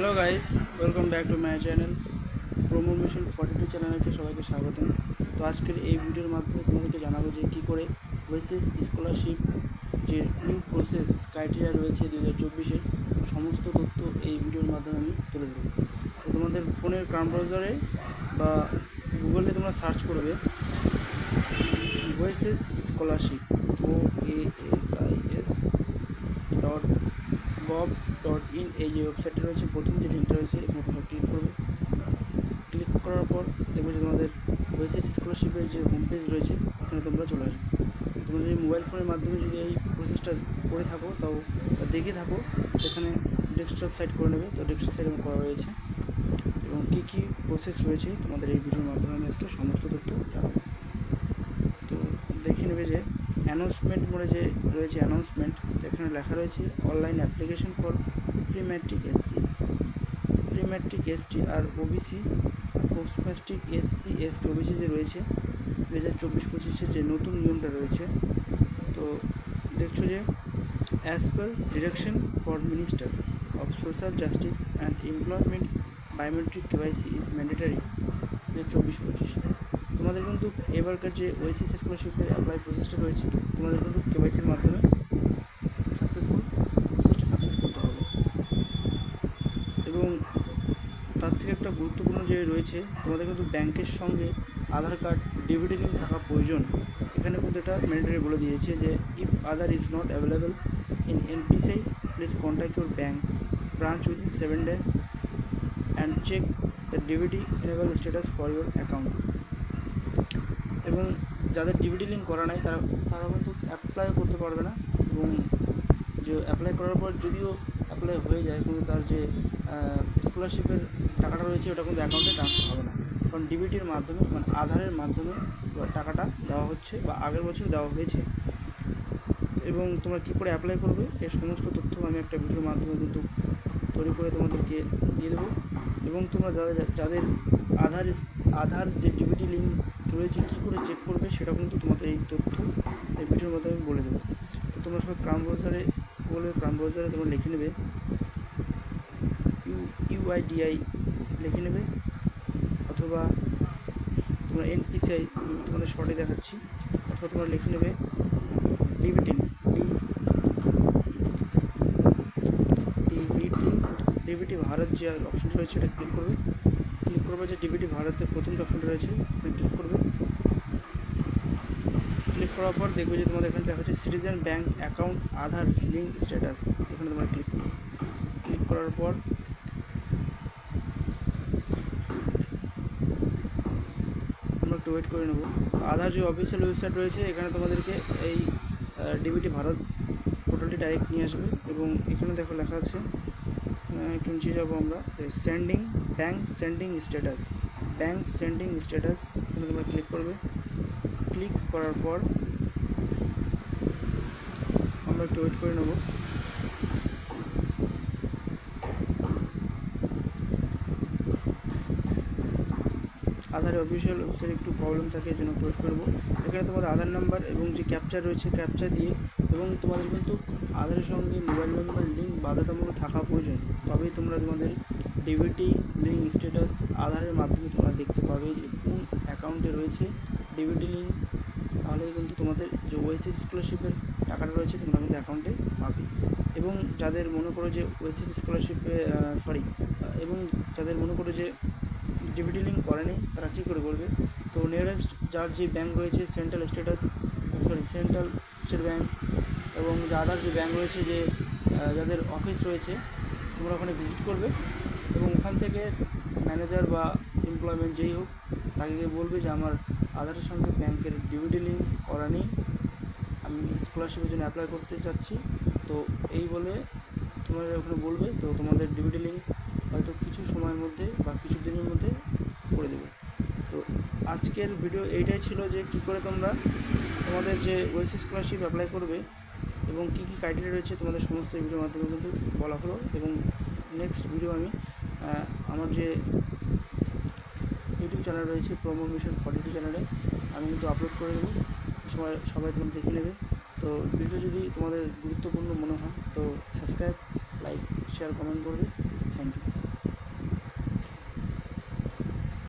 Hello guys welcome back to my channel promo mission forty two চ্যানেলকে সবাইকে স্বাগতম। তো আজকের এই ভিডিওর মাধ্যমে তোমাদেরকে জানাব যে কী করে ওয়েসেস স্কলারশিপ যে নিউ প্রসেস ক্রাইটেরিয়া রয়েছে দু হাজার চব্বিশের সমস্ত তথ্য এই ভিডিওর মাধ্যমে আমি তুলে ধরবো। তো তোমাদের ফোনের ক্রাম ব্রাউজারে বা গুগলে তোমরা সার্চ করবে OASIS scholarship O A S I S dot gov dot in এই যে ওয়েবসাইটটা রয়েছে, প্রথম যে লিঙ্কটা রয়েছে এখানে তোমরা ক্লিক করবে। ক্লিক করার পর দেখবে যে তোমাদের ওয়েসেস স্কলারশিপের যে হোম পেজ রয়েছে এখানে তোমরা চলে আসবে। তোমরা যদি মোবাইল ফোনের মাধ্যমে যদি এই প্রসেসটা করে থাকো, তাও দেখে থাকো, এখানে ডেস্কটপ সাইট করে নেবে। তো ডেস্কটপ সাইট আমার করা রয়েছে এবং কী কী প্রসেস রয়েছে, তোমাদের এই ভিডিওর মাধ্যমে আমি আজকে সমস্ত তথ্য জানাব। তো দেখে নেবে যে অ্যানাউন্সমেন্ট মোড়ে যে রয়েছে অ্যানাউন্সমেন্ট তো এখানে লেখা রয়েছে online application for pre matric SC pre matric ST R OBC post matric SC ST OBC যে রয়েছে দু হাজার চব্বিশ পঁচিশের যে নতুন নিয়মটা রয়েছে, তো দেখছ যে as per direction for minister of social justice and employment biometric KYC is mandatory দু হাজার চব্বিশ পঁচিশ। তোমাদের কিন্তু এবারকার যে ওয়েসিস স্কলারশিপের অ্যাপ্লাই প্রসেসটা রয়েছে, তোমাদের কিন্তু কেওয়াইসির মাধ্যমে সাকসেসফুল প্রসেসটা সাকসেস করতে হবে। এবং তার থেকে একটা গুরুত্বপূর্ণ যে রয়েছে, তোমাদের কিন্তু ব্যাংকের সঙ্গে আধার কার্ড ডিভিডি লিঙ্ক থাকা প্রয়োজন। এখানে কিন্তু এটা ম্যান্ডেটারি বলে দিয়েছে যে if Aadhaar is not available in NPCI please contact your bank branch within seven days and check the DVD enable status for your account এবং যাদের ডিভিডি লিঙ্ক করা নাই, তারা তারা কিন্তু অ্যাপ্লাই করতে পারবে না। এবং যে অ্যাপ্লাই করার পর যদিও অ্যাপ্লাই হয়ে যায়, কিন্তু তার যে স্কলারশিপের টাকাটা রয়েছে, ওটা কিন্তু অ্যাকাউন্টে ট্রান্সফার হবে না। কারণ ডিবিটির মাধ্যমে মানে আধারের মাধ্যমে টাকাটা দেওয়া হচ্ছে, বা আগের বছর দেওয়া হয়েছে। এবং তোমরা কী করে অ্যাপ্লাই করবে, এর সমস্ত তথ্য আমি একটা ভিডিওর মাধ্যমে কিন্তু তৈরি করে তোমাদেরকে দিয়ে দেবো। এবং তোমরা যাদের যাদের আধার আধার যে ডিবিটি লিঙ্ক রয়েছে, কী করে চেক করবে সেটা কিন্তু তোমাদের এই তথ্য এই ভিডিওর মাধ্যমে আমি বলে দেবো। তো তোমরা সবাই ক্রাম ব্রাউজারে বলে ক্রাম ব্রাউজারে তোমরা লিখে নেবে। ইউ ইউআইডিআই লিখে নেবে। অথবা তোমরা এনপিসিআই তোমাদের শর্টে দেখাচ্ছি। অথবা তোমরা লিখে নেবে DBT D DBT DBT Bharat যে অপশনটা রয়েছে এটা ক্লিক করবে। করবে যে ডিবিটি ভারতের প্রথম যে রয়েছে ক্লিক করবে। ক্লিক করার পর দেখবে যে তোমাদের এখানে লেখা আছে citizen bank account Aadhaar link status এখানে তোমরা ক্লিক করবে। ক্লিক করার পর আমরা একটু ওয়েট করে নেব। আধার যে অফিসিয়াল ওয়েবসাইট রয়েছে, এখানে তোমাদেরকে এই ডিবিটি ভারত পোর্টালটি ডাইরেক্ট নিয়ে আসবে এবং এখানে দেখো লেখা আছে একটু যাব আমরা seeding bank seeding status bank seeding status এখানে তোমরা ক্লিক করবে। ক্লিক করার পর আমরা একটু ওয়েট করে নেব। আধারের অফিসিয়াল ওয়েবসাইট একটু প্রবলেম থাকে এই জন্য ওয়েট করব এখানে তোমাদের আধার নাম্বার এবং যে ক্যাপচার রয়েছে ক্যাপচার দিয়ে এবং তোমাদের কিন্তু আধারের সঙ্গে মোবাইল নাম্বার লিঙ্ক বাধ্যতামূলক থাকা প্রয়োজন। তবেই তোমরা তোমাদের ডিবিটি লিঙ্ক স্ট্যাটাস আধারের মাধ্যমে তোমরা দেখতে পাবে যে কোন অ্যাকাউন্টে রয়েছে ডিবিটি লিঙ্ক তাহলে কিন্তু তোমাদের যে ওয়েসিস স্কলারশিপের টাকাটা রয়েছে তোমরা কিন্তু অ্যাকাউন্টে পাবে। এবং যাদের মনে করো যে ওয়েসিস স্কলারশিপে সরি এবং যাদের মনে করো যে ডিবিটি লিঙ্ক করেনি তারা কী করে করবে? তো নিয়ারেস্ট যার যে ব্যাঙ্ক রয়েছে central status sorry central state bank এবং যে আদার যে ব্যাঙ্ক রয়েছে যে যাদের অফিস রয়েছে, তোমরা ওখানে ভিজিট করবে। ওখান থেকে ম্যানেজার বা এমপ্লয়মেন্ট যেই হোক, তাকে গিয়ে বলবে যে আমার আধারের সঙ্গে ব্যাংকের ডিবিটি লিঙ্ক করা নেই। আমি স্কলারশিপের জন্য অ্যাপ্লাই করতে চাচ্ছি। তো এই বলে তোমাদের ওখানে বলবে, তো তোমাদের ডিবিটি লিঙ্ক হয়তো কিছু সময়ের মধ্যে বা কিছু দিনের মধ্যে করে দেবে। তো আজকের ভিডিও এইটাই ছিল যে কী করে তোমরা তোমাদের যে ওয়েসি স্কলারশিপ অ্যাপ্লাই করবে এবং কী কী ক্রাইটেরিয়া রয়েছে তোমাদের সমস্ত ভিডিওর মাধ্যমে কিন্তু বলা হলো। এবং নেক্সট ভিডিও আমি আমার যে ইউটিউব চ্যানেল রয়েছে প্রমো মিশন ফর্টি টু চ্যানেলে, আমি কিন্তু আপলোড করে দেবো। সবাই সবাই তোমরা দেখে নেবে। তো ভিডিও যদি তোমাদের গুরুত্বপূর্ণ মনে হয়, তো সাবস্ক্রাইব লাইক শেয়ার কমেন্ট করবে।